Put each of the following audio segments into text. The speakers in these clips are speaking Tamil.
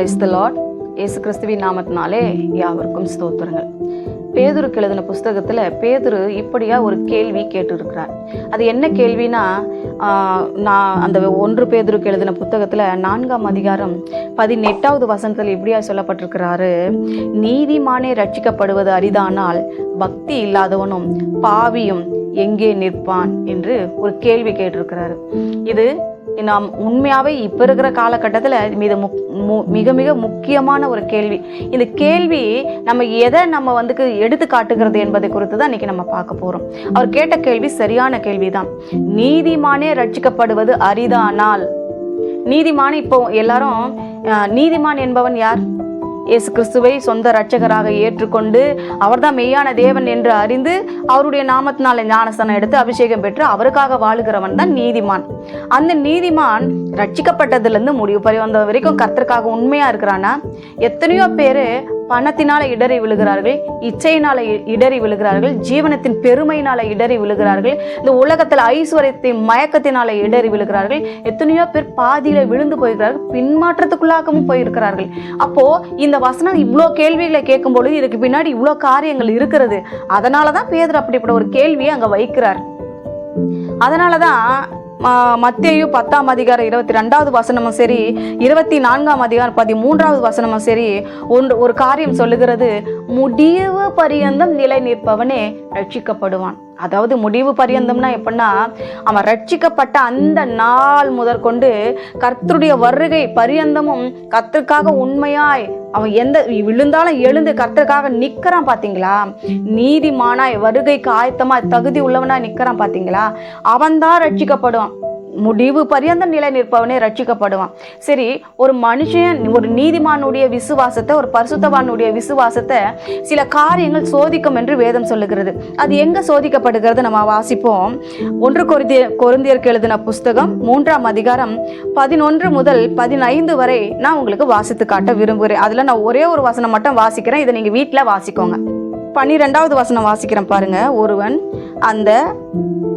பிரைஸ் த லார்ட் இயேசு கிறிஸ்துவின் நாமத்தினாலே யாவருக்கும் ஸ்தோத்திரங்கள். பேதுருக்கு எழுதின புஸ்தகத்தில் பேதுரு இப்படியா ஒரு கேள்வி கேட்டிருக்கிறார். அது என்ன கேள்வினா நான் அந்த ஒன்று பேதுருக்கு எழுதின புத்தகத்தில் நான்காம் அதிகாரம் பதினெட்டாவது வசனத்தில் இப்படியா சொல்லப்பட்டிருக்கிறாரு நீதிமானே ரட்சிக்கப்படுவது அரிதானால் பக்தி இல்லாதவனும் பாவியும் எங்கே நிற்பான்? என்று ஒரு கேள்வி கேட்டிருக்கிறாரு. இது நாம் உண்மையாகவே இப்போ இருக்கிற காலகட்டத்தில் இது முக் மு- மிக மிக முக்கியமான ஒரு கேள்வி. இந்த கேள்வி நம்ம எதை நம்ம வந்து எடுத்து காட்டுகிறது என்பதை குறித்து தான் இன்னைக்கு நம்ம பார்க்க போகிறோம் அவர் கேட்ட கேள்வி சரியான கேள்விதான். நீதிமானே ரட்சிக்கப்படுவது அரிதானால்? நீதிமான் இப்போ எல்லாரும் நீதிமான் என்பவன் யார்? இயேசு கிறிஸ்துவை சொந்த ரட்சகராக ஏற்றுக்கொண்டு அவர்தான் மெய்யான தேவன் என்று அறிந்து அவருடைய நாமத்தினால ஞானஸ்தானம் எடுத்து அபிஷேகம் பெற்று அவருக்காக வாழுகிறவன் தான் நீதிமான். அந்த நீதிமான் ரட்சிக்கப்பட்டதுலேருந்து முடிவு பரிவந்த வரைக்கும் கர்த்தருக்காக உண்மையாக இருக்கிறானா? எத்தனையோ பேர் பணத்தினால இடறி விழுகிறார்கள் இச்சையினால இ- இடறி விழுகிறார்கள் ஜீவனத்தின் பெருமையினால இடறி விழுகிறார்கள் இந்த உலகத்தில் ஐஸ்வர்யத்தின் மயக்கத்தினால இடறி விழுகிறார்கள் எத்தனையோ பேர் பாதியில விழுந்து போயிருக்கிறார்கள் பின்மாற்றத்துக்குள்ளாகவும் போயிருக்கிறார்கள். அப்போ இந்த வசனம் இவ்வளோ கேள்விகளை கேட்கும் பொழுது இதுக்கு பின்னாடி இவ்வளோ காரியங்கள் இருக்கிறது. அதனால தான் பேதர் அப்படிப்பட்ட ஒரு கேள்வியை அங்க வைக்கிறார். அதனால தான் மத்தேயு பத்தாம் அதிகாரம் இருபத்தி ரெண்டாவது வசனமும் சரி இருபத்தி நான்காம் அதிகாரம் பதிமூன்றாவது வசனமும் சரி ஒன்று ஒரு காரியம் சொல்லுகிறது முடிவு பரியந்தம் நிலை நிற்பவனே ரட்சிக்கப்படுவான். அதாவது முடிவு பரியந்தம்னா எப்படின்னா அவன் ரட்சிக்கப்பட்ட அந்த நாள் முதற்கொண்டு கர்த்தருடைய வருகை பரியந்தமும் கர்த்தருக்காக உண்மையாய் அவன் எந்த விழுந்தாலும் எழுந்து கர்த்தருக்காக நிற்கிறான் பாத்தீங்களா? நீதிமானாய் வருகைக்கு ஆயத்தமாய் தகுதி உள்ளவனாய் நிற்கிறான் பாத்தீங்களா? அவன்தான் ரட்சிக்கப்படுவான். முடிவு பரியந்த நிலை நிற்பவனே ரட்சிக்கப்படுவான். சரி ஒரு மனுஷன் ஒரு நீதிமானுடைய விசுவாசத்தை ஒரு பரிசுத்தவானுடைய விசுவாசத்தை சில காரியங்கள் சோதிக்கும் என்று வேதம் சொல்லுகிறது. அது எங்க சோதிக்கப்படுகிறது நம்ம வாசிப்போம். ஒன்று கொருந்திய கொருந்தியருக்கு எழுதின புஸ்தகம் மூன்றாம் அதிகாரம் பதினொன்று முதல் பதினைந்து வரை நான் உங்களுக்கு வாசித்து காட்ட விரும்புகிறேன். அதுல நான் ஒரே ஒரு வசனம் மட்டும் வாசிக்கிறேன். இதை நீங்க வீட்டில் வாசிக்கோங்க. பன்னிரெண்டாவது வசனம் வாசிக்கிறேன் பாருங்க. ஒருவன் அந்த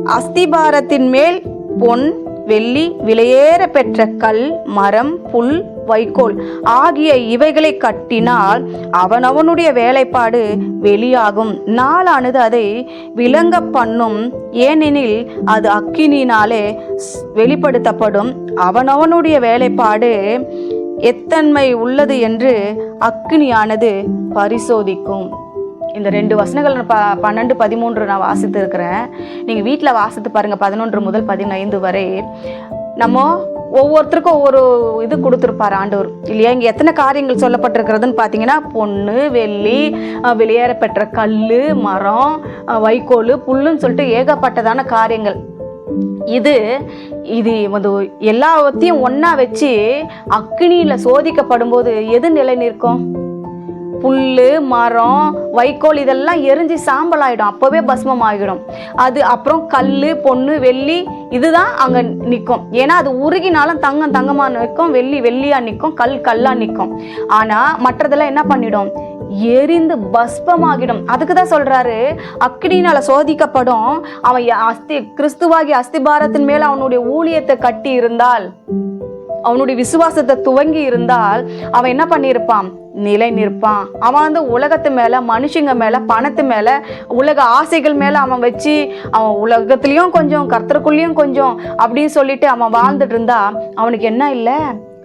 அஸ்திபாரத்தின் மேல் பொன் வெள்ளி விலையேற பெற்ற கல் மரம் புல் வைக்கோல் ஆகிய இவைகளை கட்டினால் அவனவனுடைய வேலைப்பாடு வெளியாகும். நாளானது அதை விளங்க பண்ணும். ஏனெனில் அது அக்கினியினாலே வெளிப்படுத்தப்படும். அவனவனுடைய வேலைப்பாடு எத்தன்மை உள்ளது என்று அக்கினியானது பரிசோதிக்கும். இந்த ரெண்டு வசனங்கள் நான் ப பன்னெண்டு பதிமூன்று நான் வாசித்து இருக்கிறேன் நீங்கள் வீட்டில் வாசித்து பாருங்கள் பதினொன்று முதல் பதினைந்து வரை. நம்ம ஒவ்வொருத்தருக்கும் ஒவ்வொரு இது கொடுத்துருப்பார் ஆண்டவர். இல்லையா? இங்கே எத்தனை காரியங்கள் சொல்லப்பட்டிருக்கிறதுன்னு பார்த்தீங்கன்னா பொண்ணு வெள்ளி அஹ், வெளியேற பெற்ற கல் மரம் வைக்கோல் புல்லுன்னு சொல்லிட்டு ஏகப்பட்டதான காரியங்கள். இது இது வந்து எல்லாத்தையும் ஒன்றா வச்சு அக்னியில் சோதிக்கப்படும் போது எது நிலை நிற்கும் புல் மரம் வைக்கோல் இதெல்லாம் எரிஞ்சு சாம்பல் ஆகிடும் அப்போவே பஸ்மம் ஆகிடும் அது அப்புறம் கல் பொண்ணு வெள்ளி இதுதான் அங்கே நிற்கும் ஏன்னா அது உருகினாலும் தங்கம் தங்கமாக நிற்கும் வெள்ளி வெள்ளியாக நிற்கும் கல் கல்லாக நிற்கும். ஆனால் மற்றதெல்லாம் என்ன பண்ணிடும்? எரிந்து பஸ்பமாகிடும் அதுக்கு தான் சொல்கிறாரு அக்னினால் சோதிக்கப்படும். அவன் அஸ்தி கிறிஸ்துவாகி அஸ்திபாரத்தின் மேல் அவனுடைய ஊழியத்தை கட்டி இருந்தால் அவனுடைய விசுவாசத்தை துவங்கி இருந்தால் அவன் என்ன பண்ணியிருப்பான்? நிலை நிற்பான் அவன் வந்து உலகத்து மேல மனுஷங்க மேல பணத்து மேல உலக ஆசைகள் மேல அவன் வச்சு அவன் உலகத்துலயும் கொஞ்சம் கர்த்தருக்குள்ளேயும் கொஞ்சம் அப்படின்னு சொல்லிட்டு அவன் வாழ்ந்துட்டு இருந்தா அவனுக்கு என்ன இல்லை?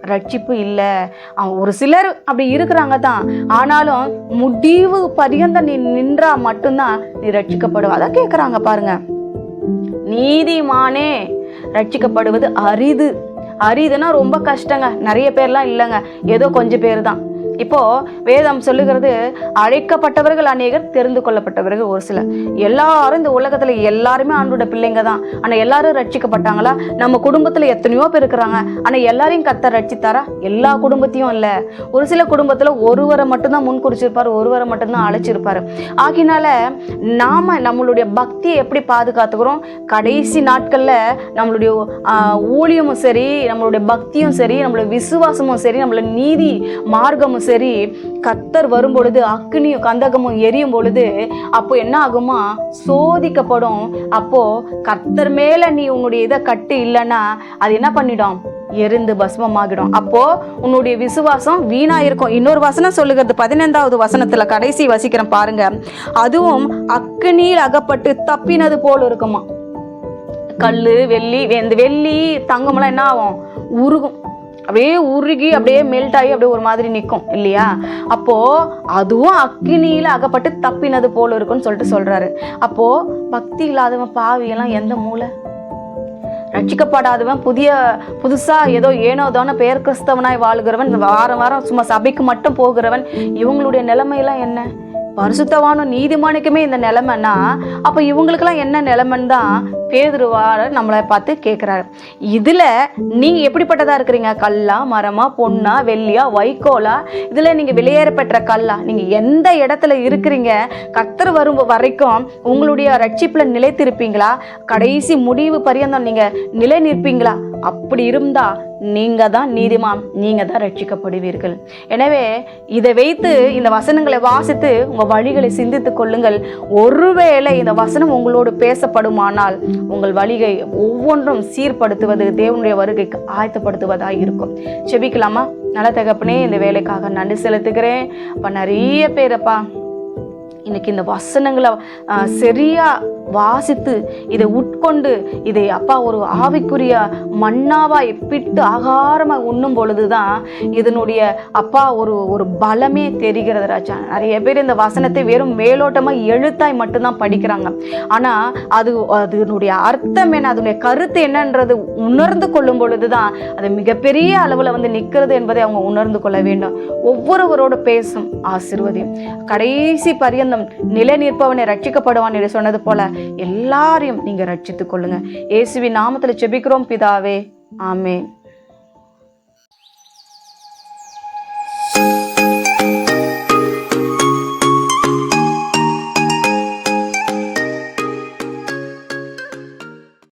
ரட்சிப்பு இல்லை. அவன் ஒரு சிலர் அப்படி இருக்கிறாங்க தான். ஆனாலும் முடிவு பரியந்த நீ நின்றா மட்டும்தான் நீ ரட்சிக்கப்படுவ. அதான் கேட்குறாங்க பாருங்க. நீதிமானே ரட்சிக்கப்படுவது அரிது. அரியுதுன்னா ரொம்ப கஷ்டங்க. நிறைய பேர்லாம் இல்லைங்க. ஏதோ கொஞ்சம் பேர் தான். இப்போ வேதம் சொல்லுகிறது அழைக்கப்பட்டவர்கள் அநேகர் தெரிந்து கொள்ளப்பட்டவர்கள் ஒரு சிலர். எல்லாரும் இந்த உலகத்துல எல்லாருமே ஆண்டோட பிள்ளைங்க தான். ஆனா எல்லாரும் ரட்சிக்கப்பட்டாங்களா? நம்ம குடும்பத்துல எத்தனையோ பேர் இருக்கிறாங்க. ஆனா எல்லாரையும் கத்த ரட்சித்தாரா? எல்லா குடும்பத்தையும் இல்ல. ஒரு சில குடும்பத்துல ஒருவரை மட்டும்தான் முன் குறிச்சிருப்பாரு ஒருவரை மட்டும்தான் அழைச்சிருப்பாரு. ஆகினால நாம நம்மளுடைய பக்தியை எப்படி பாதுகாத்துக்கிறோம்? கடைசி நாட்கள்ல நம்மளுடைய ஊழியமும் சரி நம்மளுடைய பக்தியும் சரி நம்மளுடைய விசுவாசமும் சரி நம்மளுடைய நீதி கந்தகமும் சரி கத்தர் வரும் பொழுது அக்னியும் கந்தகமும் எரியும் பொழுது அப்போ என்ன ஆகுமா? சோதிக்கப்படும். அப்போ கத்தர் மேல நீ உன்னுடைய இதை கட்டு இல்லைன்னா அது என்ன பண்ணிடும்? எரிந்து பஸ்மமாகிடும். அப்போ உன்னுடைய விசுவாசம் வீணா இருக்கும் இன்னொரு வசனம் சொல்லுகிறது பதினைந்தாவது வசனத்துல கடைசி வசிக்கிறேன் பாருங்க. அதுவும் அக்னியில் அகப்பட்டு தப்பினது போல் இருக்குமா? கல் வெள்ளி இந்த வெள்ளி தங்கம்லாம் என்ன ஆகும்? உருகும். அப்படியே உருகி அப்படியே மெல்ட் ஆகி அப்படியே ஒரு மாதிரி நிற்கும் இல்லையா? அப்போ அதுவும் அக்கினியில் அகப்பட்டு தப்பினது போல இருக்கும்னு சொல்லிட்டு சொல்கிறாரு அப்போது பக்தி இல்லாதவன் பாவியெல்லாம் எந்த மூளை? ரட்சிக்கப்படாதவன் புதிய புதுசாக ஏதோ ஏனோதான பெயர் கிறிஸ்தவனாய் வாழுகிறவன் இந்த வாரம் வாரம் சும்மா சபைக்கு மட்டும் போகிறவன் இவங்களுடைய நிலைமையெல்லாம் என்ன? பரிசுத்தவானும் நீதிமானுக்குமே இந்த நிலைமைன்னா அப்போ இவங்களுக்கெல்லாம் என்ன நிலைமைன்னு தான் பேதுருவார நம்மளை பார்த்து கேட்குறாரு இதில் நீங்கள் எப்படிப்பட்டதாக இருக்கிறீங்க? கல்லா மரமா பொண்ணா வெள்ளியா வைக்கோலா? இதில் நீங்கள் வெளியேற பெற்ற கல்லா? நீங்கள் எந்த இடத்துல இருக்கிறீங்க? கத்தர் வரும் வரைக்கும் உங்களுடைய ரட்சிப்பில் நிலைத்திருப்பீங்களா? கடைசி முடிவு பரியந்தம் நீங்கள் நிலை நிற்பீங்களா அப்படி இருந்தா நீங்க தான் நீதிமான் நீங்க தான் ரட்சிக்கப்படுவீர்கள். எனவே இதை வைத்து இந்த வசனங்களை வாசித்து உங்க வழிகளை சிந்தித்துக் கொள்ளுங்கள். ஒருவேளை இந்த வசனம் உங்களோடு பேசப்படுமானால் உங்கள் வழிகை ஒவ்வொன்றும் சீர்படுத்துவது தேவனுடைய வருகைக்கு ஆயத்தப்படுத்துவதாக இருக்கும். செபிக்கலாமா? நல்ல தகப்பனே இந்த வேலைக்காக நன்றி செலுத்துகிறேன். அப்ப நிறைய பேரப்பா இன்னைக்கு இந்த வசனங்களை சரியாக சரியா வாசித்து இதை உட்கொண்டு இதை அப்பா ஒரு ஆவிக்குரிய மண்ணாவாய் பிட்டு ஆகாரமாக உண்ணும் பொழுதுதான் இதனுடைய அப்பா ஒரு ஒரு பலமே தெரிகிறது ராஜா. நிறைய பேர் இந்த வசனத்தை வெறும் மேலோட்டமாக எழுத்தாய் மட்டும்தான் படிக்கிறாங்க. ஆனால் அது அதனுடைய அர்த்தம் என்ன அதனுடைய கருத்து என்னன்றது உணர்ந்து கொள்ளும் பொழுது தான் அது மிகப்பெரிய அளவில் வந்து நிற்கிறது என்பதை அவங்க உணர்ந்து கொள்ள வேண்டும். ஒவ்வொருவரோடு பேசும் ஆசிர்வதியும். கடைசி பரியந்தம் நிலை நிற்பவனை ரட்சிக்கப்படுவான் என்று சொன்னது போல எல்லாரையும் நீங்க ரட்சித்துக் கொள்ளுங்க. இயேசுவின் நாமத்தில் செபிக்கிறோம் பிதாவே. ஆமேன்.